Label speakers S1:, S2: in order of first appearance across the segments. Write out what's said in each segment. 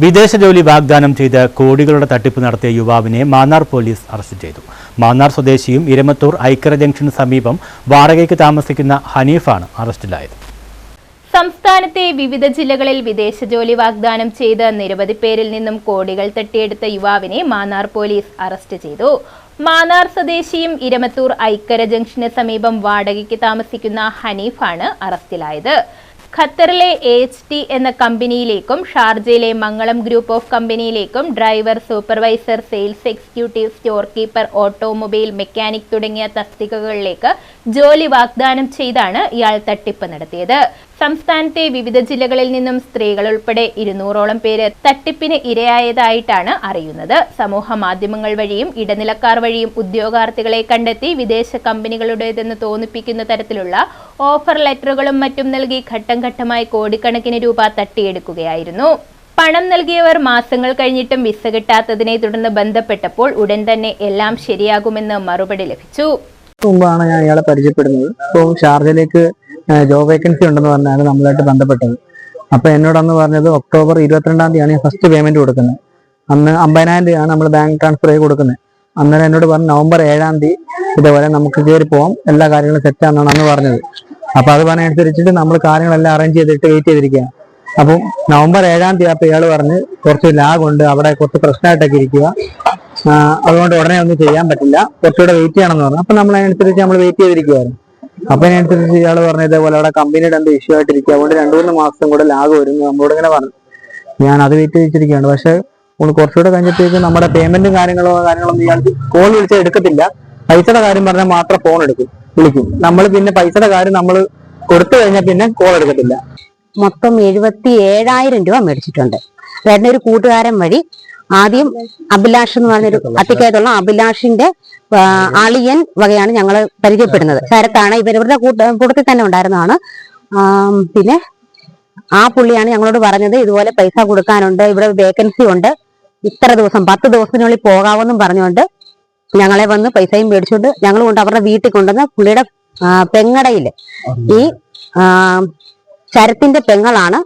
S1: വിദേശ ജോലി വാഗ്ദാനം ചെയ്ത് കോടികളുടെ തട്ടിപ്പ് നടത്തിയ യുവാവിനെ മാന്നാർ പോലീസ് അറസ്റ്റ് ചെയ്തു. മാന്നാർ സ്വദേശിയും ഇരമത്തൂർ ഐക്കര ജംഗ്ഷന് സമീപം വാടകയ്ക്ക് താമസിക്കുന്ന ഹനീഫാണ് അറസ്റ്റിലായത്.
S2: സംസ്ഥാനത്തെ വിവിധ ജില്ലകളിൽ വിദേശ ജോലി വാഗ്ദാനം ചെയ്ത് നിരവധി പേരിൽ നിന്നും കോടികൾ തട്ടിയെടുത്ത യുവാവിനെ മാന്നാർ പോലീസ് അറസ്റ്റ് ചെയ്തു. മാന്നാർ സ്വദേശിയും ഇരമത്തൂർ ഐക്കര ജംഗ്ഷന് സമീപം വാടകയ്ക്ക് താമസിക്കുന്ന ഹനീഫാണ് അറസ്റ്റിലായത്. ഖത്തറിലെ എച്ച് ടി എന്ന കമ്പനിയിലേക്കും ഷാർജയിലെ Mangalam group of കമ്പനിയിലേക്കും driver supervisor sales executive store keeper automobile mechanic തുടങ്ങിയ തസ്തികകളിലേക്ക് ജോലി വാഗ്ദാനം ചെയ്താണ് ഇയാൾ തട്ടിപ്പ് നടത്തിയത്. സംസ്ഥാനത്തെ വിവിധ ജില്ലകളിൽ നിന്നും സ്ത്രീകൾ ഉൾപ്പെടെ ഇരുന്നൂറോളം പേര് തട്ടിപ്പിന് ഇരയായതായിട്ടാണ് അറിയുന്നത്. സമൂഹ മാധ്യമങ്ങൾ വഴിയും ഇടനിലക്കാർ വഴിയും ഉദ്യോഗാർത്ഥികളെ കണ്ടെത്തി വിദേശ കമ്പനികളുടേതെന്ന് തോന്നിപ്പിക്കുന്ന തരത്തിലുള്ള ഓഫർ ലെറ്ററുകളും മറ്റും നൽകി ഘട്ടം ഘട്ടമായി കോടിക്കണക്കിന് രൂപ തട്ടിയെടുക്കുകയായിരുന്നു. പണം നൽകിയവർ മാസങ്ങൾ കഴിഞ്ഞിട്ടും വിസ കിട്ടാത്തതിനെ തുടർന്ന് ബന്ധപ്പെട്ടപ്പോൾ ഉടൻ തന്നെ എല്ലാം ശരിയാകുമെന്ന് മറുപടി ലഭിച്ചു.
S3: മുമ്പാണ് ഞാൻ ഇയാളെ പരിചയപ്പെടുന്നത്. അപ്പോൾ ഷാർജയിലേക്ക് ജോബ് വേക്കൻസി ഉണ്ടെന്ന് പറഞ്ഞാണ് നമ്മളായിട്ട് ബന്ധപ്പെട്ടത്. അപ്പൊ എന്നോടന്ന് പറഞ്ഞത് ഒക്ടോബർ ഇരുപത്തിരണ്ടാം തീയതിയാണ് ഞാൻ ഫസ്റ്റ് പേയ്മെന്റ് കൊടുക്കുന്നത്. അന്ന് അമ്പതിനായിരം രൂപയാണ് നമ്മൾ ബാങ്ക് ട്രാൻസ്ഫർ ചെയ്ത് കൊടുക്കുന്നത്. അന്നേരം എന്നോട് പറഞ്ഞു നവംബർ ഏഴാം തീയതി ഇതേപോലെ നമുക്ക് കയറി പോവാം എല്ലാ കാര്യങ്ങളും സെറ്റ് ആണെന്നാണ് അന്ന് പറഞ്ഞത്. അപ്പൊ അത് പറഞ്ഞനുസരിച്ചിട്ട് നമ്മൾ കാര്യങ്ങളെല്ലാം അറേഞ്ച് ചെയ്തിട്ട് വെയിറ്റ് ചെയ്തിരിക്കുക അപ്പം നവംബർ ഏഴാം തീയതി അപ്പൊ ഇയാൾ പറഞ്ഞ് കുറച്ച് ലാഗ് ഉണ്ട് അവിടെ കുറച്ച് പ്രശ്നമായിട്ടൊക്കെ ഇരിക്കുക. അതുകൊണ്ട് ഉടനെ ഒന്നും ചെയ്യാൻ പറ്റില്ല. കുറച്ചുകൂടെ വെയിറ്റ് ചെയ്യണമെന്ന് പറഞ്ഞു. അപ്പൊ നമ്മൾ അതിനനുസരിച്ച് നമ്മൾ വെയിറ്റ് ചെയ്തിരിക്കുവായിരുന്നു. അപ്പൊ അതിനനുസരിച്ച് ഇയാൾ പറഞ്ഞ ഇതേപോലെ അവിടെ കമ്പനിയുടെ എന്തോ ഇഷ്യൂ ആയിട്ടിരിക്കുക അതുകൊണ്ട് രണ്ടു മൂന്ന് മാസം കൂടെ ലാഗ് വരും നമ്മളോട് ഇങ്ങനെ പറഞ്ഞു. ഞാൻ അത് വെയിറ്റ് ചെയ്തിരിക്കുകയാണ്. പക്ഷെ കുറച്ചുകൂടെ കഴിഞ്ഞപ്പോഴേക്ക് നമ്മുടെ പേയ്മെന്റും കാര്യങ്ങളോ കാര്യങ്ങളൊന്നും ഇയാൾ കോൾ വിളിച്ചാൽ എടുക്കത്തില്ല. പൈസയുടെ കാര്യം പറഞ്ഞാൽ മാത്രം ഫോൺ എടുക്കും വിളിക്കും. നമ്മൾ പിന്നെ പൈസയുടെ കാര്യം നമ്മൾ കൊടുത്തു കഴിഞ്ഞാൽ പിന്നെ കോൾ എടുക്കത്തില്ല.
S4: മൊത്തം എഴുപത്തി ഏഴായിരം രൂപ മേടിച്ചിട്ടുണ്ട്. ചേട്ടന്റെ ഒരു കൂട്ടുകാരൻ വഴി ആദ്യം അഭിലാഷ് എന്ന് പറഞ്ഞൊരു അത്തിക്കയത്തുള്ള അഭിലാഷിന്റെ അളിയൻ വകയാണ് ഞങ്ങൾ പരിചയപ്പെടുന്നത്. ശരത്താണ് ഇവരുടെ കൂട്ട കൂട്ടത്തിൽ തന്നെ ഉണ്ടായിരുന്നതാണ്. പിന്നെ ആ പുള്ളിയാണ് ഞങ്ങളോട് പറഞ്ഞത് ഇതുപോലെ പൈസ കൊടുക്കാനുണ്ട് ഇവിടെ വേക്കൻസി ഉണ്ട് ഇത്ര ദിവസം പത്ത് ദിവസത്തിനുള്ളിൽ പോകാമെന്നും പറഞ്ഞുകൊണ്ട് ഞങ്ങളെ വന്ന് പൈസയും മേടിച്ചുകൊണ്ട് ഞങ്ങൾ കൊണ്ട് അവരുടെ വീട്ടിൽ കൊണ്ടുവന്ന് പുള്ളിയുടെ പെങ്ങടയിൽ. ഈ ശരത്തിന്റെ പെങ്ങളാണ്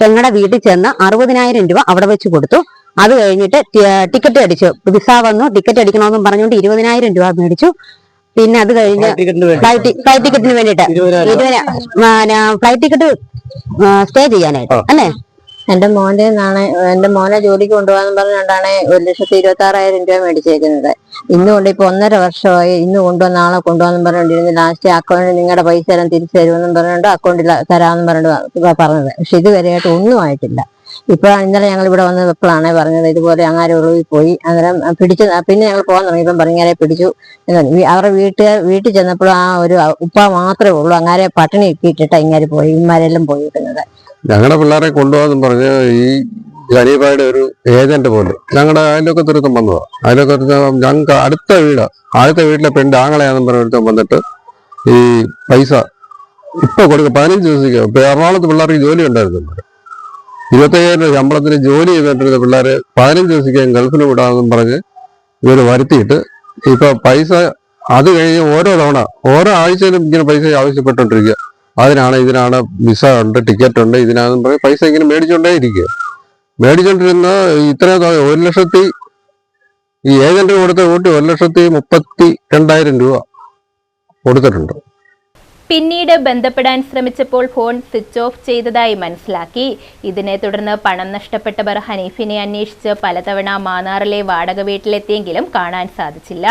S4: പെങ്ങളുടെ വീട്ടിൽ ചെന്ന് അറുപതിനായിരം രൂപ അവിടെ വെച്ച് കൊടുത്തു. അത് കഴിഞ്ഞിട്ട് ടിക്കറ്റ് അടിച്ചു. വിസ വന്നു. ടിക്കറ്റ് അടിക്കണമെന്നും പറഞ്ഞുകൊണ്ട് ഇരുപതിനായിരം രൂപ മേടിച്ചു. പിന്നെ അത് കഴിഞ്ഞ് ഫ്ലൈറ്റ് ഫ്ലൈറ്റ് ടിക്കറ്റിന് വേണ്ടിയിട്ട്. ഫ്ലൈറ്റ് ടിക്കറ്റ് സ്റ്റേ ചെയ്യാനായിട്ട്. അല്ലേ?
S5: എന്റെ മോന്റെ നിന്നാണ് എന്റെ മോനെ ജോലിക്ക് കൊണ്ടുപോകാന്ന് പറഞ്ഞുകൊണ്ടാണ് ഒരു ലക്ഷത്തി ഇരുപത്തി ആറായിരം രൂപ മേടിച്ചേക്കുന്നത്. ഇന്ന് കൊണ്ട് ഇപ്പൊ ഒന്നര വർഷമായി ഇന്ന് കൊണ്ടുവന്ന് നാളെ കൊണ്ടുപോകാന്ന് പറഞ്ഞുകൊണ്ടിരുന്നു ലാസ്റ്റ് അക്കൗണ്ടിൽ നിങ്ങളുടെ പൈസ എല്ലാം തിരിച്ചു തരുമെന്നും പറഞ്ഞുകൊണ്ട് അക്കൗണ്ടിൽ തരാമെന്നും പറഞ്ഞിട്ട് പറഞ്ഞത്. പക്ഷെ ഇതുവരെയായിട്ട് ഒന്നും ആയിട്ടില്ല. ഇപ്പൊ ഇന്നലെ ഞങ്ങൾ ഇവിടെ വന്ന് വെപ്പളാണ് പറഞ്ഞത്. ഇതുപോലെ അങ്ങാരെ ഒളിവിൽ പോയി. അന്നേരം പിടിച്ച് പിന്നെ ഞങ്ങൾ പോകാൻ തുടങ്ങിയപ്പം പറഞ്ഞാരെ പിടിച്ചു. അവരുടെ വീട്ടുകാർ വീട്ടിൽ ചെന്നപ്പോൾ ആ ഒരു ഉപ്പ മാത്രമേ ഉള്ളൂ. അങ്ങാരെ പട്ടിണി ഇട്ടിട്ടാ ഇങ്ങനെ പോയി. ഇമാരെല്ലാം പോയിരിക്കുന്നത്
S6: ഞങ്ങളുടെ പിള്ളേരെ കൊണ്ടുപോകാന്ന് പറഞ്ഞ ഈ ഖലീഫയുടെ ഒരു ഏജന്റ് പോലെ. ഞങ്ങളുടെ അതിലൊക്കെ അയൽവക്കത്തൊരുത്തം വന്നതാ അതിലൊക്കെ ഞങ്ങൾക്ക് അടുത്ത വീട്. ആദ്യത്തെ വീട്ടിലെ പെണ്ണ് ആങ്ങളെയാന്നും പറഞ്ഞിടത്തും വന്നിട്ട് ഈ പൈസ ഇപ്പൊ കൊടുക്കുക പതിനഞ്ച് ദിവസത്തേക്ക്. എറണാകുളത്ത് പിള്ളേർക്ക് ജോലി ഉണ്ടായിരുന്നു ഇരുപത്തയ്യായിരം രൂപ ശമ്പളത്തിന് ജോലി ചെയ്തിട്ടിരുന്ന പിള്ളേരെ പതിനഞ്ച് ദിവസത്തേക്ക് ഗൾഫിന് വിടാമെന്നും പറഞ്ഞ് ഇവർ വരുത്തിയിട്ട് ഇപ്പൊ പൈസ അത് കഴിഞ്ഞ് ഓരോ തവണ ഓരോ ആഴ്ചയിലും ഇങ്ങനെ പൈസ ആവശ്യപ്പെട്ടുകൊണ്ടിരിക്കുക. അതിനാണ് ഇതിനാണ് വിസ ഉണ്ട് ടിക്കറ്റ് ഉണ്ട് ഇതിനാണെന്ന് പറഞ്ഞ് പൈസ ഇങ്ങനെ മേടിച്ചോണ്ടേ ഇരിക്കുക മേടിച്ചോണ്ടിരുന്ന ഇത്രയും തുക ഒരു ലക്ഷത്തി ഈ ഏജന്റ് കൊടുത്ത കൂട്ടി ഒരു ലക്ഷത്തി മുപ്പത്തി രണ്ടായിരം രൂപ കൊടുത്തിട്ടുണ്ട്.
S2: പിന്നീട് ബന്ധപ്പെടാൻ ശ്രമിച്ചപ്പോൾ ഫോൺ സ്വിച്ച് ഓഫ് ചെയ്തതായി മനസ്സിലാക്കി. ഇതിനെ തുടർന്ന് പണം നഷ്ടപ്പെട്ടവർ ഹനീഫിനെ അന്വേഷിച്ച് പലതവണ മാന്നാറിലെ വാടക വീട്ടിലെത്തിയെങ്കിലും കാണാൻ സാധിച്ചില്ല.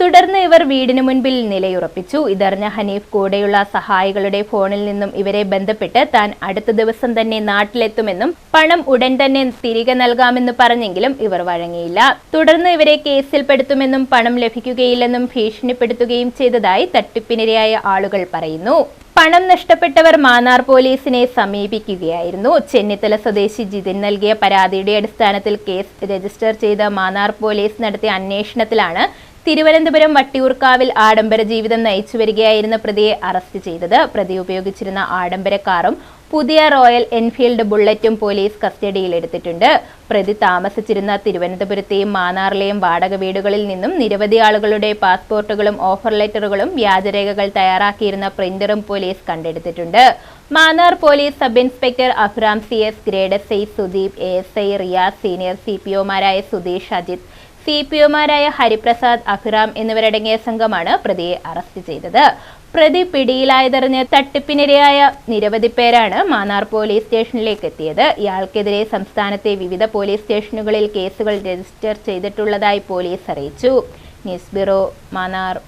S2: തുടർന്ന് ഇവർ വീടിന് മുൻപിൽ നിലയുറപ്പിച്ചു. ഇതറിഞ്ഞ ഹനീഫ് കൂടെയുള്ള സഹായികളുടെ ഫോണിൽ നിന്നും ഇവരെ ബന്ധപ്പെട്ട് താൻ അടുത്ത ദിവസം തന്നെ നാട്ടിലെത്തുമെന്നും പണം ഉടൻ തന്നെ തിരികെ നൽകാമെന്ന് പറഞ്ഞെങ്കിലും ഇവർ വഴങ്ങിയില്ല. തുടർന്ന് ഇവരെ കേസിൽപ്പെടുത്തുമെന്നും പണം ലഭിക്കുകയില്ലെന്നും ഭീഷണിപ്പെടുത്തുകയും ചെയ്തതായി തട്ടിപ്പിനിരയായ ആളുകൾ പറയുന്നു. പണം നഷ്ടപ്പെട്ടവർ മാന്നാർ പോലീസിനെ സമീപിക്കുകയായിരുന്നു. ചെന്നിത്തല സ്വദേശി ജിതിൻ നൽകിയ പരാതിയുടെ അടിസ്ഥാനത്തിൽ കേസ് രജിസ്റ്റർ ചെയ്ത മാന്നാർ പോലീസ് നടത്തിയ അന്വേഷണത്തിലാണ് തിരുവനന്തപുരം വട്ടിയൂർക്കാവിൽ ആഡംബര ജീവിതം നയിച്ചു വരികയായിരുന്ന പ്രതിയെ അറസ്റ്റ് ചെയ്തത്. പ്രതി ഉപയോഗിച്ചിരുന്ന ആഡംബര കാറും പുതിയ റോയൽ എൻഫീൽഡ് ബുള്ളറ്റും പോലീസ് കസ്റ്റഡിയിൽ കസ്റ്റഡിയിലെടുത്തിട്ടുണ്ട് പ്രതി താമസിച്ചിരുന്ന തിരുവനന്തപുരത്തെയും മാന്നാറിലെയും വാടക വീടുകളിൽ നിന്നും നിരവധി ആളുകളുടെ പാസ്പോർട്ടുകളും ഓഫർ ലെറ്ററുകളും വ്യാജരേഖകൾ തയ്യാറാക്കിയിരുന്ന പ്രിന്ററും പോലീസ് കണ്ടെടുത്തിട്ടുണ്ട്. Mannar police sub inspector Afram C S grade S I Sudeep A S I Riyas senior C P ഒമാരായ Sudheesh Ajith C P ഒമാരായ ഹരിപ്രസാദ് അഹ്റാം എന്നിവരടങ്ങിയ സംഘമാണ് പ്രതിയെ അറസ്റ്റ് ചെയ്തത്. പ്രതി പിടിയിലായതറിഞ്ഞ് തട്ടിപ്പിനിരയായ നിരവധി പേരാണ് മാന്നാർ പോലീസ് സ്റ്റേഷനിലേക്ക് എത്തിയത്. ഇയാൾക്കെതിരെ സംസ്ഥാനത്തെ വിവിധ പോലീസ് സ്റ്റേഷനുകളിൽ കേസുകൾ രജിസ്റ്റർ ചെയ്തിട്ടുള്ളതായി പോലീസ് അറിയിച്ചു. News bureau Mannar.